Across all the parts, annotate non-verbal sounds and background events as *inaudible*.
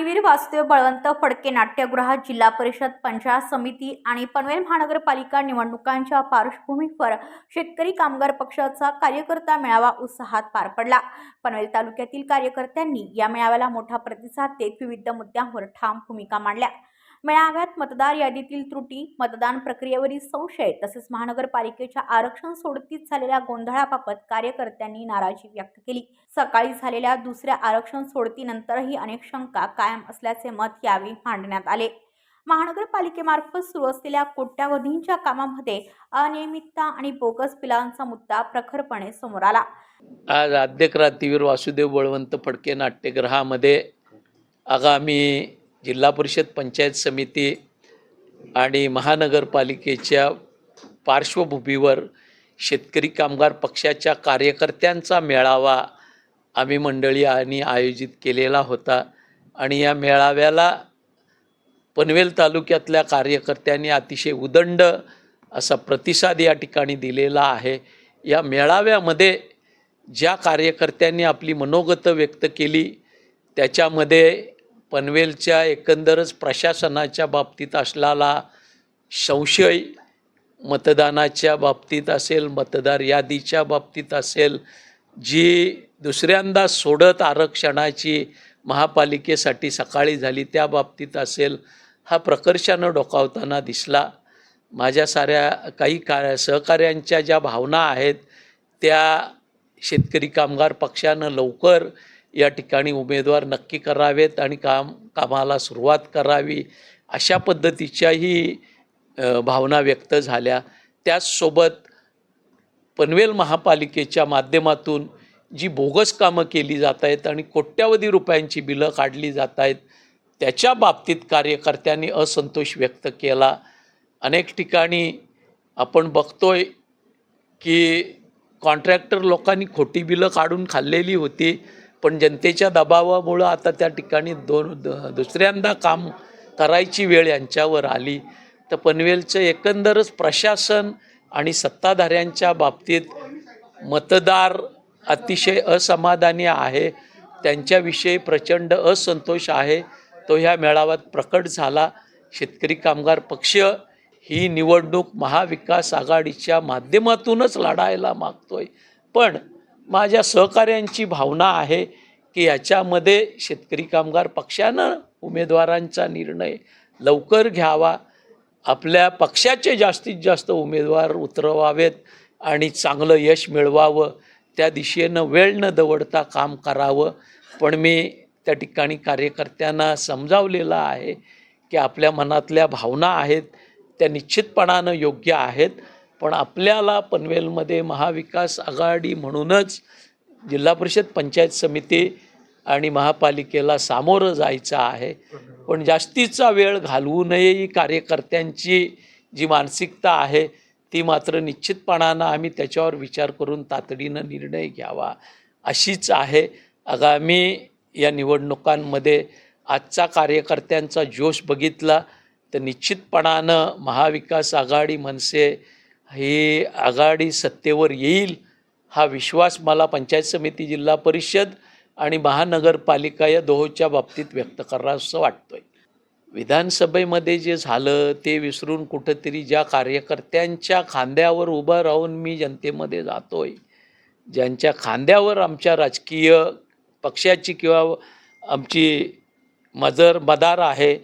वासुदेव बळवंत फडके नाट्यगृहात जिल्हा परिषद पंचायत समिती आणि पनवेल महानगरपालिका निवडणुकांच्या पार्श्वभूमीवर शेतकरी कामगार पक्षाचा कार्यकर्ता मेळावा उत्साहात पार पडला. पनवेल तालुक्यातील कार्यकर्त्यांनी या मेळाव्याला मोठा प्रतिसाद देत विविध मुद्द्यांवर ठाम भूमिका मांडल्या. मेळाव्यात मतदार यादीतील त्रुटी मतदान प्रक्रियेवरील संशय तसेच महानगरपालिकेच्या आरक्षण सोडतीत झालेल्या गोंधळाबाबत कार्यकर्त्यांनी नाराजी व्यक्त केली. सकाळी झालेल्या दुसऱ्या आरक्षण सोडतीनंतरही अनेक शंका कायम असल्याचे मत यावेळी मांडण्यात आले. महानगरपालिकेमार्फत सुरू असलेल्या कोट्यावधींच्या कामामध्ये अनियमितता आणि बोगस बिलांचा मुद्दा प्रखरपणे समोर आला. आज आद्य क्रांतीवीर वासुदेव बळवंत फडके नाट्यगृहामध्ये आगामी जिल्हा परिषद पंचायत समिती आणि महानगरपालिकेच्या पार्श्वभूमीवर शेतकरी कामगार पक्षाच्या कार्यकर्त्यांचा मेळावा आम्ही मंडळी आणि आयोजित केलेला होता. आणि या मेळाव्याला पनवेल तालुक्यातल्या कार्यकर्त्यांनी अतिशय उदंड असा प्रतिसाद या ठिकाणी दिलेला आहे. या मेळाव्यामध्ये ज्या कार्यकर्त्यांनी आपली मनोगतं व्यक्त केली त्याच्यामध्ये पनवेलच्या एकंदरच प्रशासनाच्या बाबतीत असलेला संशय मतदानाच्या बाबतीत असेल मतदार यादीच्या बाबतीत असेल जी दुसऱ्यांदा सोडत आरक्षणाची महापालिकेसाठी सकाळी झाली त्या बाबतीत असेल हा प्रकर्षानं डोकावताना दिसला. माझ्या साऱ्या काही का सहकाऱ्यांच्या ज्या भावना आहेत त्या शेतकरी कामगार पक्षानं लवकर या ठिकाणी उमेदवार नक्की करावेत आणि काम कामाला सुरुवात करावी अशा पद्धतीच्याही भावना व्यक्त झाल्या. त्याचसोबत पनवेल महापालिकेच्या माध्यमातून जी बोगस कामं केली जात आहेत आणि कोट्यावधी रुपयांची बिलं काढली जात आहेत त्याच्या बाबतीत कार्यकर्त्यांनी असंतोष व्यक्त केला. अनेक ठिकाणी आपण बघतोय की कॉन्ट्रॅक्टर लोकांनी खोटी बिलं काढून खाल्लेली होती. पण जनतेच्या दबावामुळं आता त्या ठिकाणी दोन द- दुसऱ्यांदा काम करायची वेळ यांच्यावर आली. तर पनवेलचं एकंदरच प्रशासन आणि सत्ताधाऱ्यांच्या बाबतीत मतदार अतिशय असमाधानी आहे. त्यांच्याविषयी प्रचंड असंतोष आहे. तो ह्या मेळाव्यात प्रकट झाला. शेतकरी कामगार पक्ष ही निवडणूक महाविकास आघाडीच्या माध्यमातूनच लढायला मागतोय. पण माझ्या सहकाऱ्यांची भावना आहे की याच्यामध्ये शेतकरी कामगार पक्षानं उमेदवारांचा निर्णय लवकर घ्यावा. आपल्या पक्षाचे जास्तीत जास्त उमेदवार उतरवावेत आणि चांगलं यश मिळवावं. त्या दिशेनं वेळ न दवडता काम करावं. पण मी त्या ठिकाणी कार्यकर्त्यांना समजावलेलं आहे की आपल्या मनातल्या भावना आहेत त्या निश्चितपणानं योग्य आहेत. पण आपल्याला पनवेलमध्ये महाविकास आघाडी म्हणूनच जिल्हा परिषद पंचायत समिती आणि महापालिकेला सामोरं जायचं आहे. पण जास्तीचा वेळ घालवू नये ही कार्यकर्त्यांची जी मानसिकता आहे ती मात्र निश्चितपणानं आम्ही त्याच्यावर विचार करून तातडीनं निर्णय घ्यावा अशीच आहे. आगामी या निवडणुकांमध्ये आजचा कार्यकर्त्यांचा जोश बघितला तर निश्चितपणानं महाविकास आघाडी मनसे हे आघाडी सत्तेवर येईल हा विश्वास मला पंचायत समिती जिल्हा परिषद आणि महानगरपालिका या दोहोच्या बाबतीत व्यक्त करासं वाटतो आहे विधानसभेमध्ये जे झालं ते विसरून कुठंतरी ज्या कार्यकर्त्यांच्या खांद्यावर उभं राहून मी जनतेमध्ये जातो आहे ज्यांच्या खांद्यावर आमच्या राजकीय पक्षाची किंवा आमची मजर मदार आहे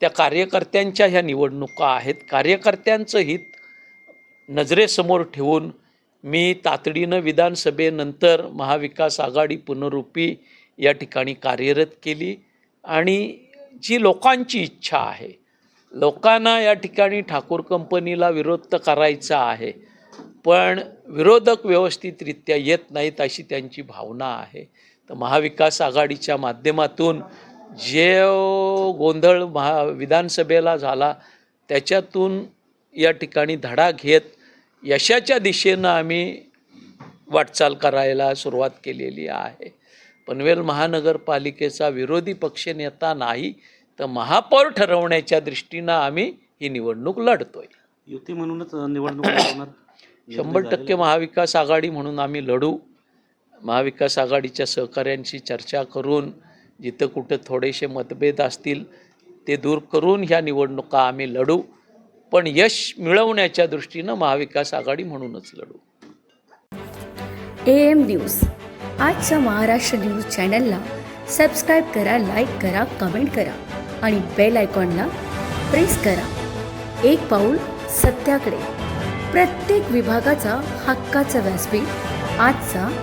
त्या कार्यकर्त्यांच्या ह्या निवडणुका आहेत. कार्यकर्त्यांचं हित नजरेसमोर ठेवून मी तातडीनं विधानसभेनंतर महाविकास आघाडी पुनरुपी या ठिकाणी कार्यरत केली. आणि जी लोकांची इच्छा आहे लोकांना या ठिकाणी ठाकूर कंपनीला विरोध तर करायचा आहे पण विरोधक व्यवस्थितरित्या येत नाहीत अशी त्यांची भावना आहे. तर महाविकास आघाडीच्या माध्यमातून जे गोंधळ महा विधानसभेला झाला त्याच्यातून या ठिकाणी धडा घेत यशाच्या दिशेनं आम्ही वाटचाल करायला सुरुवात केलेली आहे. पनवेल महानगरपालिकेचा विरोधी पक्षनेता नाही तर महापौर ठरवण्याच्या दृष्टीनं आम्ही ही निवडणूक लढतोय. युती म्हणूनच निवडणूक लढवणार? *coughs* शंभर टक्के महाविकास आघाडी म्हणून आम्ही लढू. महाविकास आघाडीच्या सहकाऱ्यांशी चर्चा करून जिथं कुठं थोडेसे मतभेद असतील ते दूर करून ह्या निवडणुका आम्ही लढू. पण यश मिळवण्याच्या दृष्टीनं महाविकास आघाडी म्हणूनच लढू. A M news. आजच्या महाराष्ट्र न्यूज चॅनलला सबस्क्राईब करा लाईक करा कमेंट करा आणि बेल आयकॉनला प्रेस करा. एक पाऊल सत्याकडे. प्रत्येक विभागाचा हक्काचा व्यासपीठ आजचा